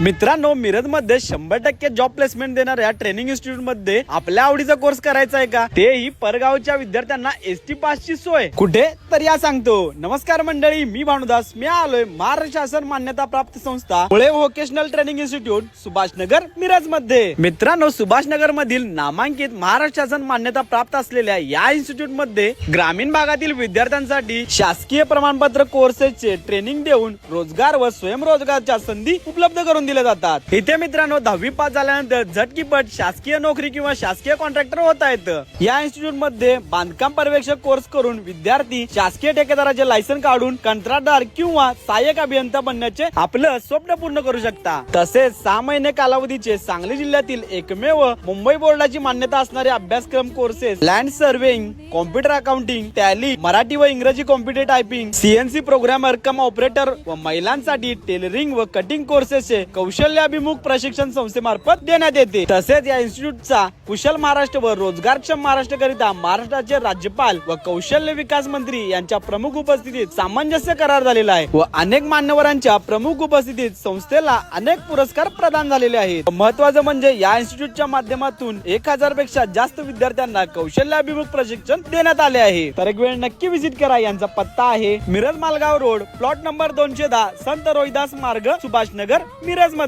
मित्रांनो मिरजमध्ये शंभर टक्के जॉब प्लेसमेंट देणाऱ्या ट्रेनिंग इन्स्टिट्यूटमध्ये आपल्या आवडीचा कोर्स करायचा आहे का? तेही परगावच्या विद्यार्थ्यांना एस टी पास ची सोय. कुठे? तर या सांगतो. नमस्कार मंडळी मी भानुदास. मी आलोय महाराष्ट्र शासन मान्यता प्राप्त संस्था Pule vocational training institute Subhashnagar मिरजमध्ये मित्रांनो सुभाषनगर मधील नामांकित महाराष्ट्र शासन मान्यता प्राप्त असलेल्या या इन्स्टिट्यूटमध्ये ग्रामीण भागातील विद्यार्थ्यांसाठी शासकीय प्रमाणपत्र कोर्सेसचे ट्रेनिंग देऊन रोजगार व स्वयंरोजगारच्या संधी उपलब्ध करून दिल्या जातात. इथे मित्रांनो दहावी पास झाल्यानंतर झटकीपट शासकीय नोकरी किंवा शासकीय कॉन्ट्रॅक्टर होत आहेत. या इन्स्टिट्यूटमध्ये बांधकाम पर्यवेक्षक कोर्स करून विद्यार्थी शासकीय ठेकेदाराचे लायसन काढून कंत्राटदार किंवा सहाय्यक अभियंता बनण्याचे आपलं स्वप्न पूर्ण करू शकता. तसेच सहा महिने कालावधीचे सांगली जिल्ह्यातील एकमेव मुंबई बोर्डाची मान्यता असणारे अभ्यासक्रम courses land surveying computer accounting Tally Marathi व इंग्रजी computer typing CNC programmer cum operator व महिलांसाठी टेलरिंग व कटिंग कोर्सेसचे कौशल्याभिमुख प्रशिक्षण संस्थेमार्फत देण्यात येते. तसेच या इन्स्टिट्यूटचा कुशल महाराष्ट्र व रोजगारक्षम महाराष्ट्र करिता महाराष्ट्राचे राज्यपाल व कौशल्य विकास मंत्री यांच्या प्रमुख उपस्थितीत सामंजस्य करार झालेला आहे. व अनेक मान्यवरांच्या प्रमुख उपस्थितीत संस्थेला अनेक पुरस्कार प्रदान झालेले आहेत. महत्वाचं म्हणजे या इन्स्टिट्यूटच्या माध्यमातून एक हजारपेक्षा जास्त विद्यार्थ्यांना कौशल्याभिमुख प्रशिक्षण देण्यात आले आहे. तर एक वेळ नक्की विजिट करा. यांचा पत्ता आहे Miraj Malgaon road plot number दोनशे दहा संत रोहिदास मार्ग सुभाषनगर मिरज. मध्ये